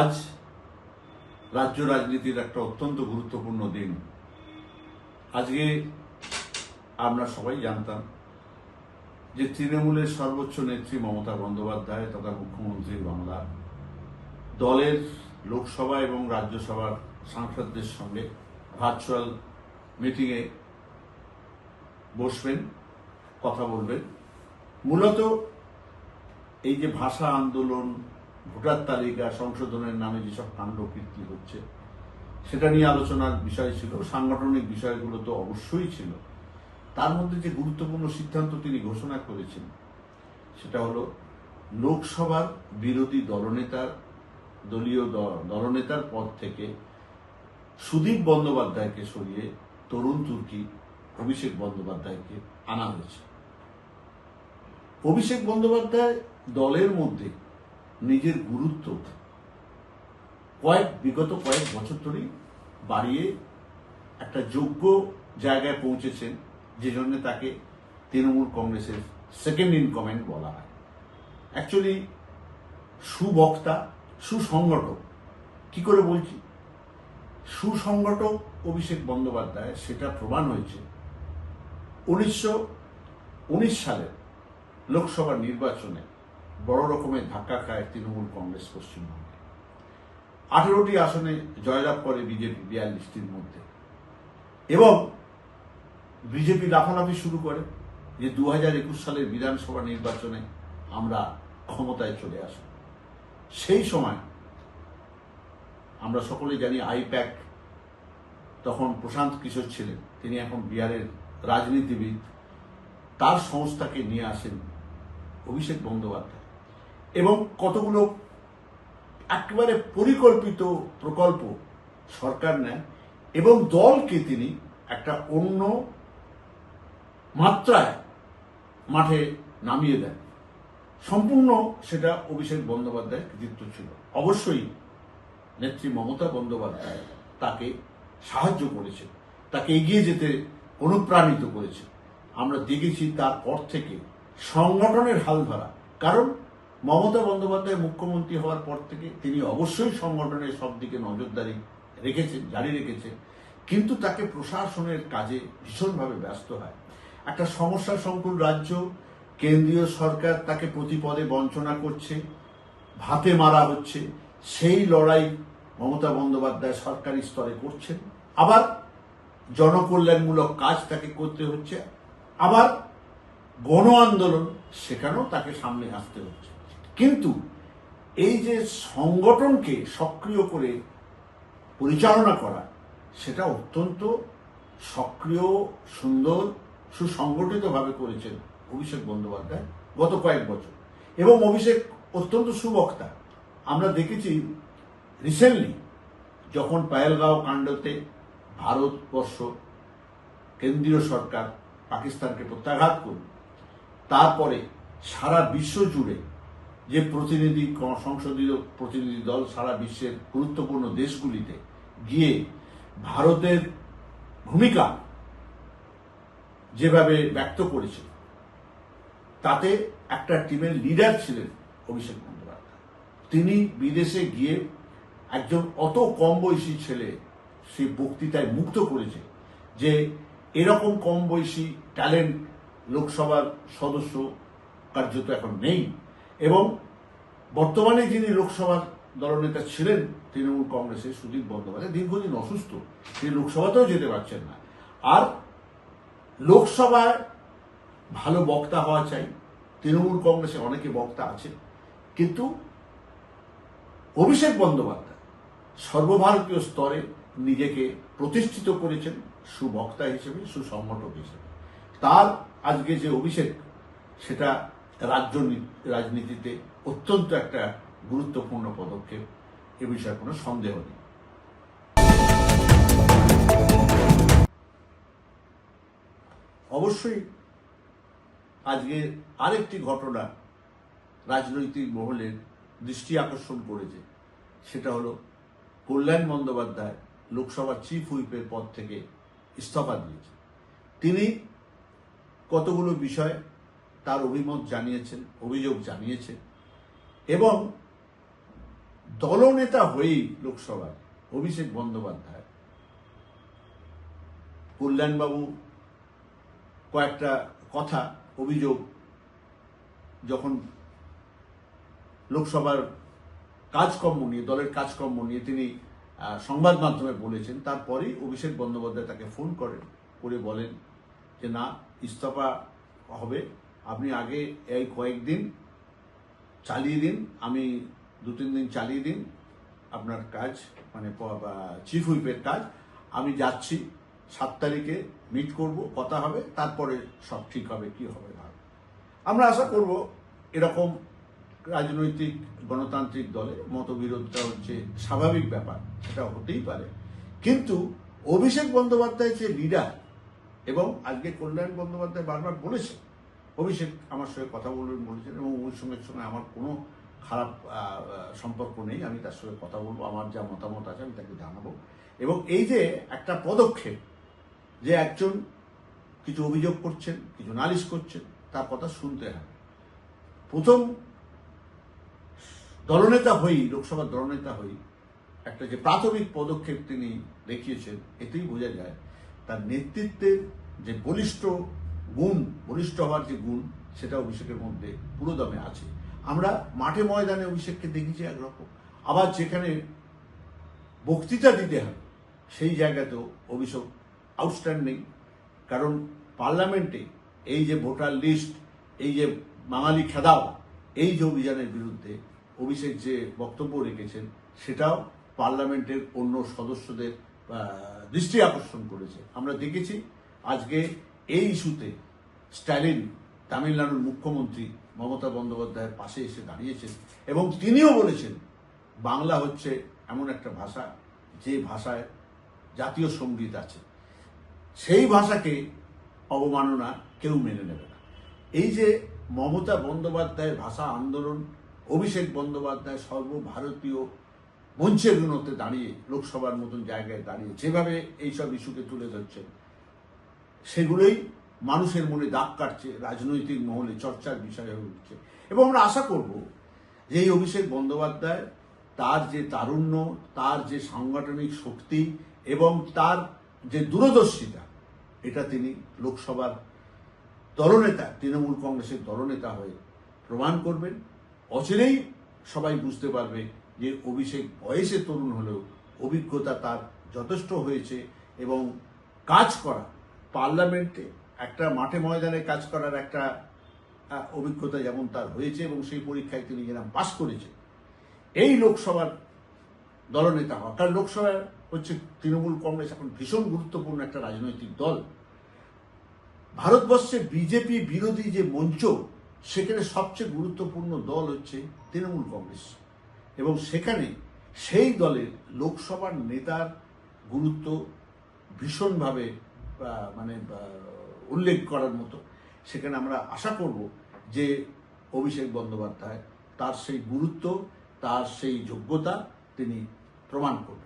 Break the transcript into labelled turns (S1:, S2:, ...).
S1: আজ রাজ্য রাজনীতির একটা অত্যন্ত গুরুত্বপূর্ণ দিন। আজকে আমরা সবাই জানতাম যে তৃণমূলের সর্বোচ্চ নেত্রী মমতা বন্দ্যোপাধ্যায় তথা মুখ্যমন্ত্রী বাংলা দলের লোকসভা এবং রাজ্যসভার সাংসদদের সঙ্গে ভার্চুয়াল মিটিংয়ে বসবেন, কথা বলবেন। মূলত এই যে ভাষা আন্দোলন ভোটার তালিকা সংশোধনের নামে যেসব কাণ্ড কীর্তি হচ্ছে, সেটা নিয়ে আলোচনার বিষয় ছিল, সাংগঠনিক বিষয়গুলো তো অবশ্যই ছিল। তার মধ্যে যে গুরুত্বপূর্ণ সিদ্ধান্ত তিনি ঘোষণা করেছেন, সেটা হলো লোকসভার বিরোধী দলনেতার, দলীয় দলনেতার পদ থেকে সুদীপ বন্দ্যোপাধ্যায়কে সরিয়ে তরুণ তুর্কি অভিষেক বন্দ্যোপাধ্যায়কে আনা হয়েছে। অভিষেক বন্দ্যোপাধ্যায় দলের মধ্যে নিজের গুরুত্ব কয়েক, বিগত কয়েক বছর ধরেই বাড়িয়ে একটা যোগ্য জায়গায় পৌঁছেছেন, যে জন্য তাকে তৃণমূল কংগ্রেসের সেকেন্ড ইন কমেন্ট বলা হয়। অ্যাকচুয়ালি সুবক্তা, সুসংগঠক, কি করে বলছি? সুসংগঠক অভিষেক বন্দ্যোপাধ্যায়, সেটা প্রমাণ হয়েছে উনিশশো উনিশ সালের লোকসভা নির্বাচনে বড় রকমের ধাক্কা খায় তৃণমূল কংগ্রেস পশ্চিমবঙ্গে। আঠেরোটি আসনে জয়লাভ করে বিজেপি বিয়াল্লিশটির মধ্যে। এবং বিজেপি লাফালাফি শুরু করে যে দু হাজার একুশ সালের বিধানসভা নির্বাচনে আমরা ক্ষমতায় চলে আসব। সেই সময় আমরা সকলেই জানি আইপ্যাক তখন প্রশান্ত কিশোর ছিলেন, তিনি এখন বিহারের রাজনীতিবিদ। তার সংস্থাকে নিয়ে আসেন অভিষেক বন্দ্যোপাধ্যায়। এবং কতগুলো একেবারে পরিকল্পিত প্রকল্প সরকার নেন এবং দলকে তিনি একটা অন্য মাত্রায় মাঠে নামিয়ে দেন। সম্পূর্ণ সেটা অভিষেক বন্দ্যোপাধ্যায়ের কৃতিত্ব ছিল। অবশ্যই নেত্রী মমতা বন্দ্যোপাধ্যায় তাকে সাহায্য করেছে, তাকে এগিয়ে যেতে অনুপ্রাণিত করেছে। আমরা দেখেছি তারপর থেকে সংগঠনের হাল ধরা কারণ মমতা বন্দ্যোপাধ্যায় মুখ্যমন্ত্রী হওয়ার পর থেকে তিনি অবশ্যই সংগঠনের সব দিকে নজরদারি রেখেছেন, জারি রেখেছেন। কিন্তু তাকে প্রশাসনের কাজে ভীষণভাবে ব্যস্ত হয়। একটা সমস্যা সংকুল রাজ্য, কেন্দ্রীয় সরকার তাকে প্রতিপদে বঞ্চনা করছে, ভাতে মারা হচ্ছে, সেই লড়াই মমতা বন্দ্যোপাধ্যায় সরকারি স্তরে করছেন। আবার জনকল্যাণমূলক কাজ তাকে করতে হচ্ছে। আবার গণ আন্দোলন, সেখানেও তাকে সামনে আসতে হচ্ছে। কিন্তু এই যে সংগঠনকে সক্রিয় করে পরিচালনা করা, সেটা অত্যন্ত সক্রিয়, সুন্দর, সুসংগঠিতভাবে করেছেন অভিষেক বন্দ্যোপাধ্যায় গত কয়েক বছর। এবং অভিষেক অত্যন্ত সুবক্তা। আমরা দেখেছি রিসেন্টলি যখন পায়েলগাঁও কাণ্ডতে ভারতবর্ষ কেন্দ্রীয় সরকার পাকিস্তানকে প্রত্যাঘাত করল, তারপরে সারা বিশ্ব জুড়ে যে প্রতিনিধি সংসদীয় প্রতিনিধি দল সারা বিশ্বের গুরুত্বপূর্ণ দেশগুলিতে গিয়ে ভারতের ভূমিকা যেভাবে ব্যক্ত করেছে তাতে একটা টিমের লিডার ছিলেন অভিষেক বন্দ্যোপাধ্যায়। তিনি বিদেশে গিয়ে একজন অত কম বয়সী ছেলে সে বক্তৃতায় মুক্ত করেছে যে এরকম কম বয়সী ট্যালেন্ট লোকসভার সদস্য কার্যত এখন নেই। এবং বর্তমানে যিনি লোকসভার দলনেতা ছিলেন, তৃণমূল কংগ্রেসের সুদীপ বন্দ্যোপাধ্যায়, দীর্ঘদিন অসুস্থ। তিনি লোকসভাতেও যেতে পারছেন না। আর লোকসভায় ভালো বক্তা হওয়া চাই, তৃণমূল কংগ্রেসে অনেকে বক্তা আছে, কিন্তু অভিষেক বন্দ্যোপাধ্যায় সর্বভারতীয় স্তরে নিজেকে প্রতিষ্ঠিত করেছেন সুবক্তা হিসেবে, সুসংগঠক হিসেবে। তার আজকে যে অভিষেক, সেটা রাজ্য রাজনীতিতে অত্যন্ত একটা গুরুত্বপূর্ণ পদক্ষেপ। এ বিষয়ে কোনো সন্দেহ নেই। অবশ্যই আজকে আরেকটি ঘটনা রাজনৈতিক মহলের দৃষ্টি আকর্ষণ করেছে। সেটা হলো কল্যাণ বন্দ্যোপাধ্যায় লোকসভার চিফ হুইপের পদ থেকে ইস্তফা দিয়েছে তিনি কতগুলো বিষয় তার অভিমত জানিয়েছেন, অভিযোগ জানিয়েছেন। এবং দলনেতা হয়েই লোকসভায় অভিষেক বন্দ্যোপাধ্যায়। কল্যাণবাবু কয়েকটা কথা, অভিযোগ যখন লোকসভার কাজকর্ম নিয়ে, দলের কাজকর্ম নিয়ে তিনি সংবাদ মাধ্যমে বলেছেন, তারপরেই অভিষেক বন্দ্যোপাধ্যায় তাকে ফোন করেন, করে বলেন যে, না, ইস্তফা হবে। আপনি আগে এই কয়েকদিন চালিয়ে দিন, আমি দু তিন দিন চালিয়ে দিন আপনার কাজ মানে চিফ হুইপের কাজ। আমি যাচ্ছি, সাত তারিখে মিট করব, কথা হবে, তারপরে সব ঠিক হবে, কি হবে না আমরা আশা করব এরকম রাজনৈতিক, গণতান্ত্রিক দলে মতবিরোধটা হচ্ছে স্বাভাবিক ব্যাপার, সেটা হতেই পারে। কিন্তু অভিষেক বন্দ্যোপাধ্যায় যে লিডার এবং আজকে কল্যাণ বন্দ্যোপাধ্যায় বারবার বলেছে অভিষেক আমার সঙ্গে কথা বলবেন বলেছেন এবং ওই সঙ্গে আমার কোনো খারাপ সম্পর্ক নেই। আমি তার সঙ্গে কথা বলব, আমার যা মতামত আছে আমি তাকে জানাব। এবং এই যে একটা পদক্ষেপ যে একজন কিছু অভিযোগ করছেন, কিছু নালিশ করছেন, তার কথা শুনতে হবে। প্রথম দলনেতা হই লোকসভার দলনেতা হই একটা যে প্রাথমিক পদক্ষেপ তিনি দেখিয়েছেন, এতেই বোঝা যায় তার নেতৃত্বের যে বলিষ্ঠ গুণ, বলিষ্ঠ হওয়ার যে গুণ, সেটা অভিষেকের মধ্যে পুরোদমে আছে। আমরা মাঠে ময়দানে অভিষেককে দেখেছি একরকম। আবার যেখানে বক্তৃতা দিতে হয়, সেই জায়গাতেও অভিষেক আউটস্ট্যান্ডিং কারণ পার্লামেন্টে এই যে ভোটার লিস্ট, এই যে বাঙালি খেদাও, এই যে অভিযানের বিরুদ্ধে অভিষেক যে বক্তব্য রেখেছেন, সেটাও পার্লামেন্টের অন্য সদস্যদের দৃষ্টি আকর্ষণ করেছে। আমরা দেখেছি, আজকে এই ইস্যুতে স্ট্যালিন তামিলনাড়ুর মুখ্যমন্ত্রী মমতা বন্দ্যোপাধ্যায়ের পাশে এসে দাঁড়িয়েছেন এবং তিনিও বলেছেন, বাংলা হচ্ছে এমন একটা ভাষা, যে ভাষায় জাতীয় সংগীত আছে। সেই ভাষাকে অবমাননা কেউ মেনে নেবে না। এই যে মমতা বন্দ্যোপাধ্যায়ের ভাষা আন্দোলন, অভিষেক বন্দ্যোপাধ্যায় সর্বভারতীয় মঞ্চেরগুলোতে দাঁড়িয়ে, লোকসভার মতন জায়গায় দাঁড়িয়ে যেভাবে এইসব ইস্যুকে তুলে ধরছেন সেগুলোই মানুষের মনে দাগ কাটছে, রাজনৈতিক মহলে চর্চার বিষয় হয়ে উঠছে। এবং আমরা আশা করব যে এই অভিষেক বন্দ্যোপাধ্যায় তার যে তারুণ্য, তার যে সাংগঠনিক শক্তি এবং তার যে দূরদর্শিতা, এটা তিনি লোকসভার দলনেতা, তৃণমূল কংগ্রেসের দলনেতা হয়ে প্রমাণ করবেন। অচিরেই সবাই বুঝতে পারবে যে অভিষেক বয়সে তরুণ হলেও অভিজ্ঞতা তার যথেষ্ট হয়েছে এবং কাজ করা পার্লামেন্টে একটা মাঠে ময়দানে কাজ করার একটা অভিজ্ঞতা যেমন তার হয়েছে এবং সেই পরীক্ষায় তিনি যেরকম পাশ করেছে এই লোকসভার দলনেতা হওয়া, কারণ লোকসভা হচ্ছে তৃণমূল কংগ্রেস এখন ভীষণ গুরুত্বপূর্ণ একটা রাজনৈতিক দল। ভারতবর্ষে বিজেপি বিরোধী যে মঞ্চ, সেখানে সবচেয়ে গুরুত্বপূর্ণ দল হচ্ছে তৃণমূল কংগ্রেস। এবং সেখানে সেই দলের লোকসভার নেতার গুরুত্ব ভীষণভাবে মানে উল্লেখ করার মতো। সেখানে আমরা আশা করব যে অভিষেক বন্দ্যোপাধ্যায় তার সেই গুরুত্ব, তার সেই যোগ্যতা তিনি প্রমাণ করবেন।